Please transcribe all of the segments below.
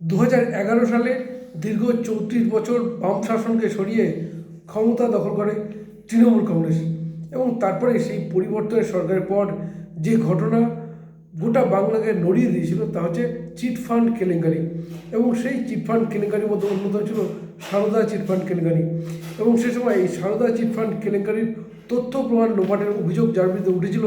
দু সালে দীর্ঘ চৌত্রিশ বছর বাম শাসনকে সরিয়ে ক্ষমতা দখল করে তৃণমূল কংগ্রেস এবং তারপরে সেই পরিবর্তনের সরকারের পর যে ঘটনা গোটা বাংলাকে নড়িয়ে দিয়েছিল তা হচ্ছে চিটফান্ড কেলেঙ্কারি এবং সেই চিটফান্ড কেলেঙ্কারির মধ্যে অন্যতম ছিল সারদা চিটফান্ড কেলেঙ্কারি এবং সে সময় এই সারদা চিটফান্ড কেলেঙ্কারির তথ্য প্রমাণ লোপাটের অভিযোগ যার বিরুদ্ধে উঠেছিল,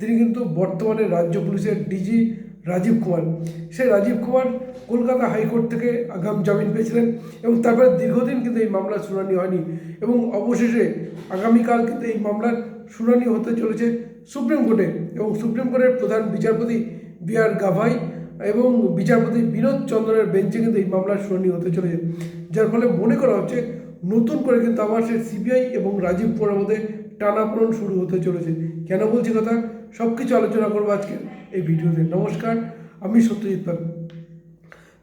তিনি কিন্তু বর্তমানে রাজ্য পুলিশের ডিজি রাজীব কুমার। সে রাজীব কুমার কলকাতা হাইকোর্ট থেকে আগাম জামিন পেয়েছিলেন এবং তারপরে দীর্ঘদিন কিন্তু এই মামলার শুনানি হয়নি এবং অবশেষে আগামীকাল কিন্তু এই মামলার শুনানি হতে চলেছে সুপ্রিম কোর্টে এবং সুপ্রিম কোর্টের প্রধান বিচারপতি বি আর গাভাই এবং বিচারপতি বিনোদ চন্দ্রের বেঞ্চে কিন্তু এই মামলার শুনানি হতে চলেছে। যার ফলে মনে করা হচ্ছে নতুন করে কিন্তু আবার সে সিবিআই এবং রাজীব কুমারের মধ্যে টানাপোড়ন শুরু হতে চলেছে। কেন বলছি কথা? সব কিছু আলোচনা করব আজকে এই ভিডিওতে। নমস্কার, আমি সত্যজিৎ পাল।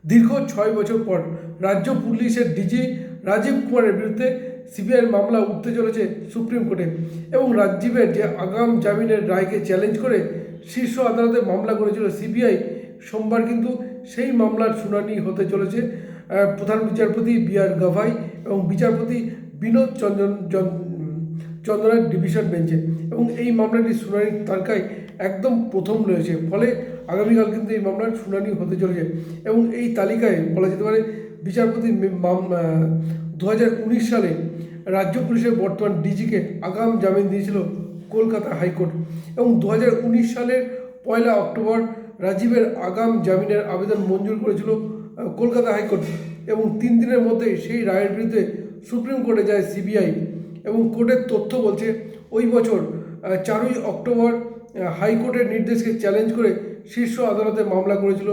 দীর্ঘ ছয় বছর পর রাজ্য পুলিশের ডিজি রাজীব কুমারের বিরুদ্ধে সিবিআইয়ের মামলা উঠতে চলেছে সুপ্রিম কোর্টে এবং রাজীবের যে আগাম জামিনের রায়কে চ্যালেঞ্জ করে শীর্ষ আদালতে মামলা করেছিল সিবিআই, সোমবার কিন্তু সেই মামলার শুনানি হতে চলেছে। প্রধান বিচারপতি বি আর গাভাই এবং বিচারপতি বিনোদ চন্দ্রন চন্দ্রনাথ ডিভিশন বেঞ্চে। এবং এই মামলাটি শুনানির তালিকায় একদম প্রথম রয়েছে। ফলে আগামীকাল কিন্তু এই মামলার শুনানি হতে চলেছে। এবং এই তালিকায় বলা যেতে পারে, বিচারপতি দু হাজার উনিশ সালে রাজ্য পুলিশের বর্তমান ডিজিকে আগাম জামিন দিয়েছিল কলকাতা হাইকোর্ট। এবং দু হাজার উনিশ সালের পয়লা অক্টোবর রাজীবের আগাম জামিনের আবেদন মঞ্জুর করেছিল কলকাতা হাইকোর্ট। এবং তিন দিনের মধ্যে সেই রায়ের বিরুদ্ধে সুপ্রিম কোর্টে যায় সিবিআই। এবং কোর্টের তথ্য বলছে, ওই বছর চারই অক্টোবর হাইকোর্টের নির্দেশকে চ্যালেঞ্জ করে শীর্ষ আদালতে মামলা করেছিল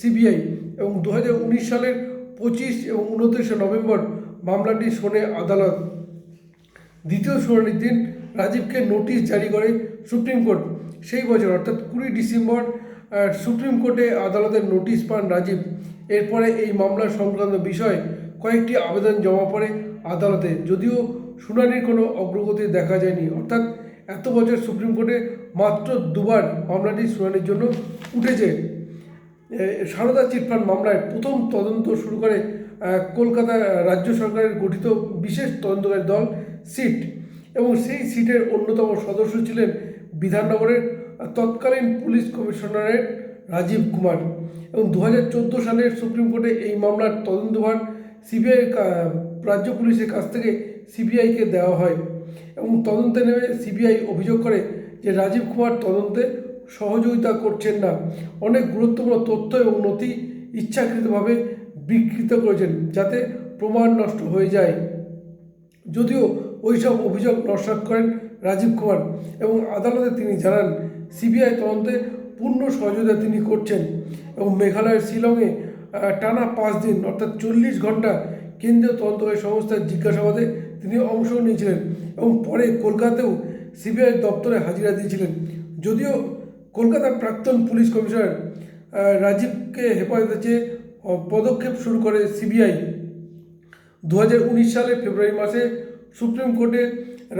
সিবিআই এবং দু হাজার উনিশ সালের পঁচিশ এবং উনত্রিশে নভেম্বর মামলাটি শোনে আদালত। দ্বিতীয় শুনানির দিন রাজীবকে নোটিশ জারি করে সুপ্রিম কোর্ট। সেই বছর, অর্থাৎ কুড়ি ডিসেম্বর সুপ্রিম কোর্টে আদালতের নোটিশ পান রাজীব। এরপরে এই মামলা সংক্রান্ত বিষয়ে কয়েকটি আবেদন জমা পড়ে আদালতে। যদিও শুনানির কোনো অগ্রগতি দেখা যায়নি। অর্থাৎ এত বছর সুপ্রিম কোর্টে মাত্র দুবার মামলাটি শুনানির জন্য উঠেছে। সারদা চিটফান্ড মামলায় প্রথম তদন্ত শুরু করে কলকাতা রাজ্য সরকারের গঠিত বিশেষ তদন্তকারী দল সিট এবং সেই সিটের অন্যতম সদস্য ছিলেন বিধাননগরের তৎকালীন পুলিশ কমিশনারের রাজীব কুমার এবং দু হাজার চোদ্দ সালের সুপ্রিম কোর্টে এই মামলার তদন্তভার সিবিআই রাজ্য পুলিশের কাছ থেকে সিবিআইকে দেওয়া হয় এবং তদন্তে নেমে সিবিআই অভিযোগ করে যে রাজীব কুমার তদন্তে সহযোগিতা করছেন না। অনেক গুরুত্বপূর্ণ তথ্য এবং নথি ইচ্ছাকৃতভাবে বিকৃত করেছেন যাতে প্রমাণ নষ্ট হয়ে যায়। যদিও ওইসব অভিযোগ নস্বাত করেন রাজীব কুমার এবং আদালতে তিনি জানান সিবিআই তদন্তে পূর্ণ সহযোগিতা তিনি করছেন এবং মেঘালয়ের শিলংয়ে টানা পাঁচ দিন অর্থাৎ চল্লিশ ঘণ্টা কেন্দ্রীয় তদন্তকারী সংস্থার জিজ্ঞাসাবাদে তিনি অংশ নিয়েছিলেন এবং পরে কলকাতাতেও সিবিআই দপ্তরে হাজিরা দিয়েছিলেন। যদিও কলকাতার প্রাক্তন পুলিশ কমিশনার রাজীবকে হেফাজতে চেয়ে পদক্ষেপ শুরু করে সিবিআই দু উনিশ সালের ফেব্রুয়ারি মাসে সুপ্রিম কোর্টে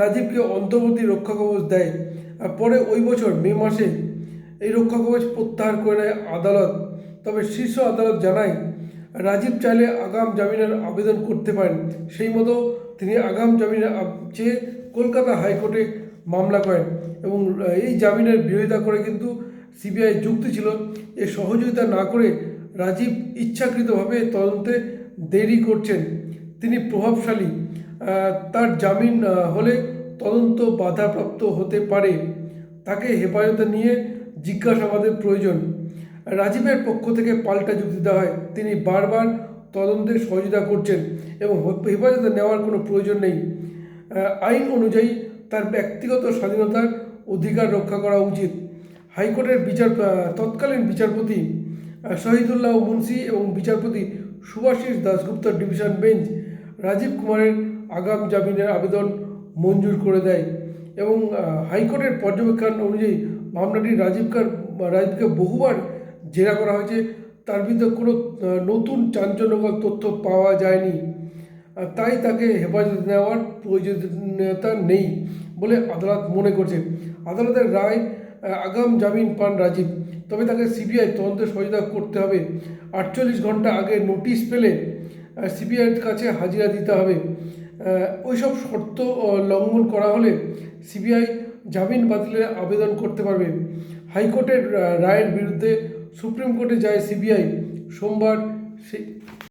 রাজীবকে অন্তর্বর্তী রক্ষা কবচ দেয় পরে ওই বছর মে মাসে এই রক্ষা কবচ প্রত্যাহার করে নেয় আদালত। তবে শীর্ষ আদালত জানায় রাজীব চাইলে আগাম জামিনের আবেদন করতে পারেন। সেই মতো তিনি আগাম জামিনের চেয়ে কলকাতা হাইকোর্টে মামলা করেন এবং এই জামিনের বিরোধিতা করে কিন্তু সিবিআই যুক্তি ছিল এ সহযোগিতা না করে রাজীব ইচ্ছাকৃতভাবে তদন্তে দেরি করছেন। তিনি প্রভাবশালী তার জামিন হলে তদন্ত বাধাপ্রাপ্ত হতে পারে। তাকে হেফাজতে নিয়ে জিজ্ঞাসাবাদের প্রয়োজন। রাজীবের পক্ষ থেকে পাল্টা যুক্তি দেওয়া হয়। তিনি বারবার তদন্তে সহযোগিতা করছেন এবং হেফাজতে নেওয়ার কোনো প্রয়োজন নেই। আইন অনুযায়ী তার ব্যক্তিগত স্বাধীনতার অধিকার রক্ষা করা উচিত। হাইকোর্টের বিচার তৎকালীন বিচারপতি শহীদুল্লাহ মুন্সি এবং বিচারপতি সুভাষিস দাশগুপ্ত ডিভিশন বেঞ্চ রাজীব কুমারের আগাম জামিনের আবেদন মঞ্জুর করে দেয় এবং হাইকোর্টের পর্যবেক্ষণ অনুযায়ী মামলাটি রাজীবকার রাজীবকে বহুবার জেরা করা হয়েছে, তার বিরুদ্ধে কোনো নতুন চাঞ্চল্যকর তথ্য পাওয়া যায়নি। তাই তাকে হেফাজতে নেওয়ার প্রয়োজনীয়তা নেই বলে আদালত মনে করছে। আদালতের রায় আগাম জামিন পান রাজীব। তবে তাকে সিবিআই তদন্তে সহযোগিতা করতে হবে। আটচল্লিশ ঘণ্টা আগে নোটিশ পেলে সিবিআইয়ের কাছে হাজিরা দিতে হবে। ওইসব শর্ত লঙ্ঘন করা হলে সিবিআই জামিন বাতিলের আবেদন করতে পারবে। হাইকোর্টের রায়ের বিরুদ্ধে সুপ্রিম কোর্টে যায় সিবিআই সোমবার সে